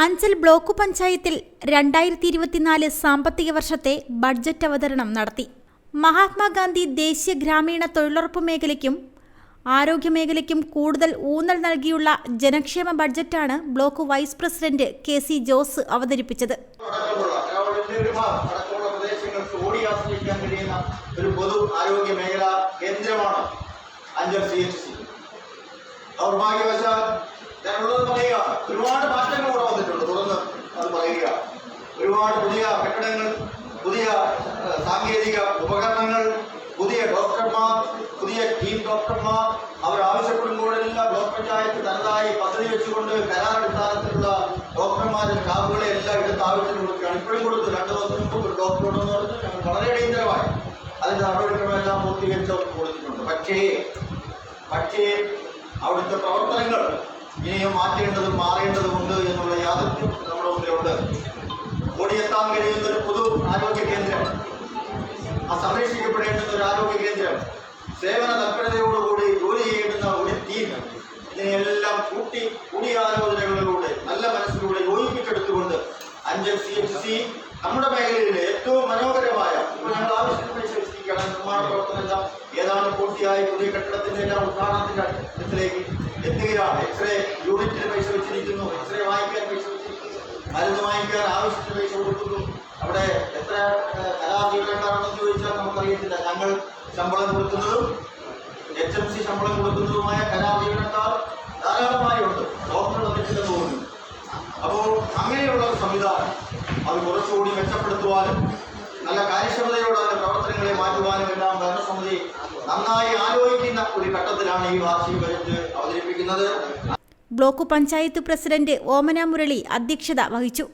Anchal block പഞ്ചായത്തിൽ രണ്ടായിരത്തി ഇരുപത്തിനാല് സാമ്പത്തിക വർഷത്തെ ബഡ്ജറ്റ് അവതരണം നടത്തി. മഹാത്മാഗാന്ധി ദേശീയ ഗ്രാമീണ തൊഴിലുറപ്പ് മേഖലയ്ക്കും ആരോഗ്യമേഖലയ്ക്കും കൂടുതൽ ഊന്നൽ നൽകിയുള്ള ജനക്ഷേമ ബഡ്ജറ്റാണ് block vice president K C Jose അവതരിപ്പിച്ചത്. ഒരു പൊതു ആരോഗ്യ കേന്ദ്രമാണ് അഞ്ചൽ സി എച്ച് സി. ദൗർഭാഗ്യവശാൽ ഞാനുള്ളത് പറയുക ഒരുപാട് മാറ്റങ്ങൾ ഇവിടെ വന്നിട്ടുണ്ട് തുടർന്ന് അത് പറയുക ഒരുപാട് പുതിയ കെട്ടിടങ്ങൾ പുതിയ സാങ്കേതിക ഉപകരണങ്ങൾ പുതിയ ഡോക്ടർമാർ പുതിയ ടീം ഡോക്ടർമാർ അവർ ആവശ്യപ്പെടുമ്പോഴെല്ലാം ബ്ലോക്ക് പഞ്ചായത്ത് തനതായി പദ്ധതി വെച്ചുകൊണ്ട് കരാർ അടിസ്ഥാനത്തിലുള്ള ഡോക്ടർമാരുടെ സ്റ്റാഫുകളെ എല്ലാം എടുത്ത് ആവശ്യത്തിന് കൊടുക്കുകയാണ്. ഇപ്പോഴും കൊടുത്തു രണ്ടു ദിവസം മുമ്പ് ഒരു ഡോക്ടറോടെന്ന് പറഞ്ഞ് ഞങ്ങൾ വളരെ അടിയന്തരമായി അതിന്റെ നടപടിക്രമമെല്ലാം പൂർത്തീകരിച്ച് അവർക്ക് കൊടുത്തിട്ടുണ്ട്. പക്ഷേ പക്ഷേ അവിടുത്തെ പ്രവർത്തനങ്ങൾ ഇനിയും മാറ്റേണ്ടതും മാറേണ്ടതുമുണ്ട് ഓടിയെത്താൻ കഴിയുന്ന ഒരു പൊതു ആരോഗ്യ കേന്ദ്രം. ആ സംരക്ഷിക്കപ്പെടേണ്ടുന്ന ഒരു ആരോഗ്യ കേന്ദ്രം. സേവന തൽപരതയോടുകൂടി ജോലി ചെയ്യുന്ന ഒരു ടീം ഇതിനെല്ലാം കൂട്ടി കൂടിയാലോചനകളിലൂടെ നല്ല മനസ്സിലൂടെ യോജിപ്പിച്ചെടുത്തുകൊണ്ട് അഞ്ചൽ സി എഫ് സി നമ്മുടെ മേഖലയിലെ ഏറ്റവും മനോഹരമായ ഇപ്പോൾ ഞങ്ങൾ ആവശ്യത്തിന് പൈസ വെച്ചിരിക്കുകയാണ് നിർമ്മാണ പ്രവർത്തനം എല്ലാം ഏതാണ്ട് പൂർത്തിയായി പുതിയ കെട്ടിടത്തിന്റെ എല്ലാം ഉദ്ഘാടനത്തിന്റെ അടുത്തേക്ക് എത്തുകയാണ്. എക്സ്റേ യൂണിറ്റിന് പൈസ വെച്ചിരിക്കുന്നു എക്സ്റേ വാങ്ങിക്കാൻ പൈസ വെച്ചിരിക്കുന്നു മരുന്ന് വാങ്ങിക്കാൻ ഞങ്ങൾ ശമ്പളം കൊടുക്കുന്നതും എച്ച് എം സി ശമ്പളം കൊടുക്കുന്നതുമായ കലാജീവനക്കാർ ധാരാളമായി ഉണ്ട് ഡോക്ടർ വന്നിട്ടില്ലെന്ന് തോന്നുന്നു അപ്പോൾ അങ്ങനെയുള്ള ഒരു സംവിധാനം അത് കുറച്ചുകൂടി മെച്ചപ്പെടുത്തുവാനും നല്ല കാര്യക്ഷമതയോടെ അതിന്റെ പ്രവർത്തനങ്ങളെ മാറ്റുവാനും എല്ലാം ഭരണസമിതി നന്നായി ആലോചിക്കുന്ന ഒരു ഘട്ടത്തിലാണ് ഈ വാർഷിക ബജറ്റ് അവതരിപ്പിക്കുന്നത്. ബ്ലോക്ക് പഞ്ചായത്ത് പ്രസിഡന്റ് ഓമന മുരളി അധ്യക്ഷത വഹിച്ചു.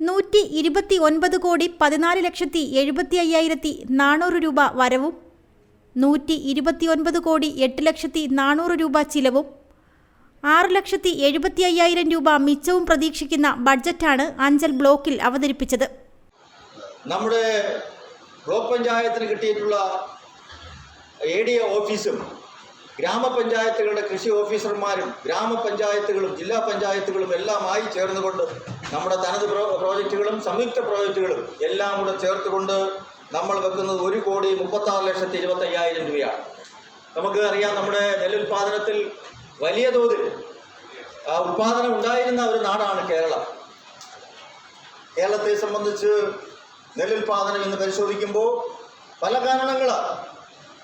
നൂറ്റി ഇരുപത്തി ഒൻപത് കോടി പതിനാല് ലക്ഷത്തി എഴുപത്തി അയ്യായിരത്തി നാനൂറ് രൂപ വരവും നൂറ്റി ഇരുപത്തി ഒൻപത് കോടി എട്ട് ലക്ഷത്തി നാനൂറ് രൂപ ചിലവും ആറ് ലക്ഷത്തി എഴുപത്തി അയ്യായിരം രൂപ മിച്ചവും പ്രതീക്ഷിക്കുന്ന ബഡ്ജറ്റാണ് അഞ്ചൽ ബ്ലോക്കിൽ അവതരിപ്പിച്ചത്. നമ്മുടെ ബ്ലോക്ക് പഞ്ചായത്തിന് കിട്ടിയിട്ടുള്ള എ ഡി ഓഫീസും ഗ്രാമപഞ്ചായത്തുകളുടെ കൃഷി ഓഫീസർമാരും ഗ്രാമപഞ്ചായത്തുകളും ജില്ലാ പഞ്ചായത്തുകളും എല്ലാമായി ചേർന്നുകൊണ്ട് നമ്മുടെ തനത് പ്രോ പ്രോജക്റ്റുകളും സംയുക്ത പ്രോജക്റ്റുകളും എല്ലാം കൂടെ ചേർത്തുകൊണ്ട് നമ്മൾ വെക്കുന്നത് ഒരു കോടി മുപ്പത്താറ് ലക്ഷത്തി ഇരുപത്തയ്യായിരം രൂപയാണ്. നമുക്ക് അറിയാം നമ്മുടെ നെല്ലുൽപാദനത്തിൽ വലിയ തോതിൽ ഉൽപാദനം ഉണ്ടായിരുന്ന ഒരു നാടാണ് കേരളം. കേരളത്തെ സംബന്ധിച്ച് നെല്ലുൽപാദനം എന്ന് പരിശോധിക്കുമ്പോൾ പല കാരണങ്ങളാണ്.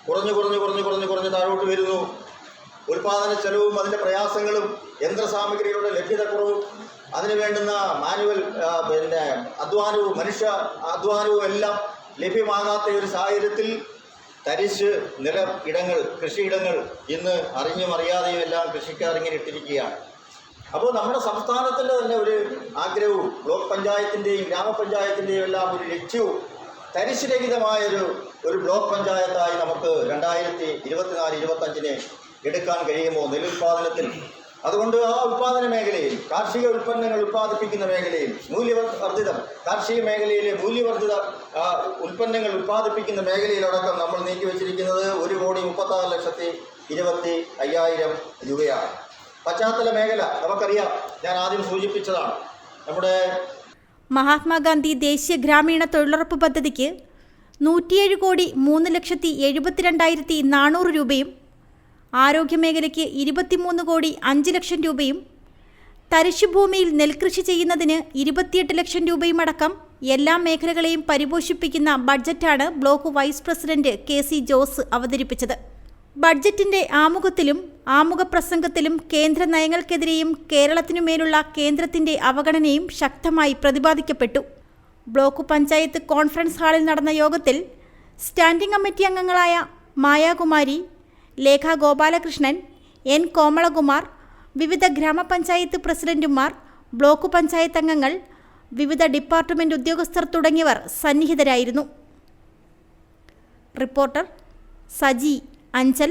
കുറഞ്ഞു കുറഞ്ഞു കുറഞ്ഞു കുറഞ്ഞു കുറഞ്ഞ് താഴോട്ട് വരുന്നു. ഉൽപാദന ചെലവും അതിന്റെ പ്രയാസങ്ങളും യന്ത്രസാമഗ്രികളുടെ ലഭ്യതക്കുറവും അതിന് വേണ്ടുന്ന മാനുവൽ പിന്നെ അധ്വാനവും മനുഷ്യ അധ്വാനവും എല്ലാം ലഭ്യമാകാത്ത ഒരു സാഹചര്യത്തിൽ തരിശ് നില ഇടങ്ങൾ കൃഷിയിടങ്ങൾ ഇന്ന് അറിഞ്ഞും അറിയാതെയും എല്ലാം കൃഷിക്കാർ ഇങ്ങനെ ഇട്ടിരിക്കുകയാണ്. അപ്പോൾ നമ്മുടെ സംസ്ഥാനത്തിന്റെ തന്നെ ഒരു ആഗ്രഹവും ബ്ലോക്ക് പഞ്ചായത്തിന്റെയും ഗ്രാമപഞ്ചായത്തിന്റെയും എല്ലാം ഒരു ലക്ഷ്യവും തരിശുരഹിതമായൊരു ഒരു ബ്ലോക്ക് പഞ്ചായത്തായി നമുക്ക് രണ്ടായിരത്തി ഇരുപത്തിനാല് ഇരുപത്തഞ്ചിന് എടുക്കാൻ കഴിയുമോ നെല്ലുൽപാദനത്തിൽ അതുകൊണ്ട് ആ ഉൽപാദന മേഖലയിൽ കാർഷിക ഉൽപ്പന്നങ്ങൾ ഉൽപ്പാദിപ്പിക്കുന്ന മേഖലയിൽ മൂല്യവർദ്ധിതം കാർഷിക മേഖലയിലെ മൂല്യവർദ്ധിത ഉൽപ്പന്നങ്ങൾ ഉൽപ്പാദിപ്പിക്കുന്ന മേഖലയിലടക്കം നമ്മൾ നീക്കി വെച്ചിരിക്കുന്നത് ഒരു കോടി മുപ്പത്താറ് ലക്ഷത്തി ഇരുപത്തി അയ്യായിരം രൂപയാണ്. പശ്ചാത്തല മേഖല നമുക്കറിയാം ഞാൻ ആദ്യം സൂചിപ്പിച്ചതാണ്. നമ്മുടെ മഹാത്മാഗാന്ധി ദേശീയ ഗ്രാമീണ തൊഴിലുറപ്പ് പദ്ധതിക്ക് നൂറ്റിയേഴ് കോടി മൂന്ന് ലക്ഷത്തി എഴുപത്തിരണ്ടായിരത്തി നാനൂറ് രൂപയും ആരോഗ്യമേഖലയ്ക്ക് ഇരുപത്തിമൂന്ന് കോടി അഞ്ച് ലക്ഷം രൂപയും തരിശുഭൂമിയിൽ നെൽകൃഷി ചെയ്യുന്നതിന് ഇരുപത്തിയെട്ട് ലക്ഷം രൂപയും അടക്കം എല്ലാ മേഖലകളെയും പരിപോഷിപ്പിക്കുന്ന ബഡ്ജറ്റാണ് block vice president K C Jose അവതരിപ്പിച്ചത്. ബഡ്ജറ്റിന്റെ ആമുഖത്തിലും ആമുഖ പ്രസംഗത്തിലും കേന്ദ്ര നയങ്ങൾക്കെതിരെയും കേരളത്തിനുമേലുള്ള കേന്ദ്രത്തിന്റെ അവഗണനയും ശക്തമായി പ്രതിപാദിക്കപ്പെട്ടു. ബ്ലോക്ക് പഞ്ചായത്ത് കോൺഫറൻസ് ഹാളിൽ നടന്ന യോഗത്തിൽ സ്റ്റാൻഡിംഗ് കമ്മിറ്റി അംഗങ്ങളായ മായാകുമാരി ലേഖ ഗോപാലകൃഷ്ണൻ എൻ കോമളകുമാർ വിവിധ ഗ്രാമപഞ്ചായത്ത് പ്രസിഡന്റുമാർ ബ്ലോക്ക് പഞ്ചായത്ത് അംഗങ്ങൾ വിവിധ ഡിപ്പാർട്ട്മെന്റ് ഉദ്യോഗസ്ഥർ തുടങ്ങിയവർ സന്നിഹിതരായിരുന്നു. റിപ്പോർട്ടർ സജി അഞ്ചൽ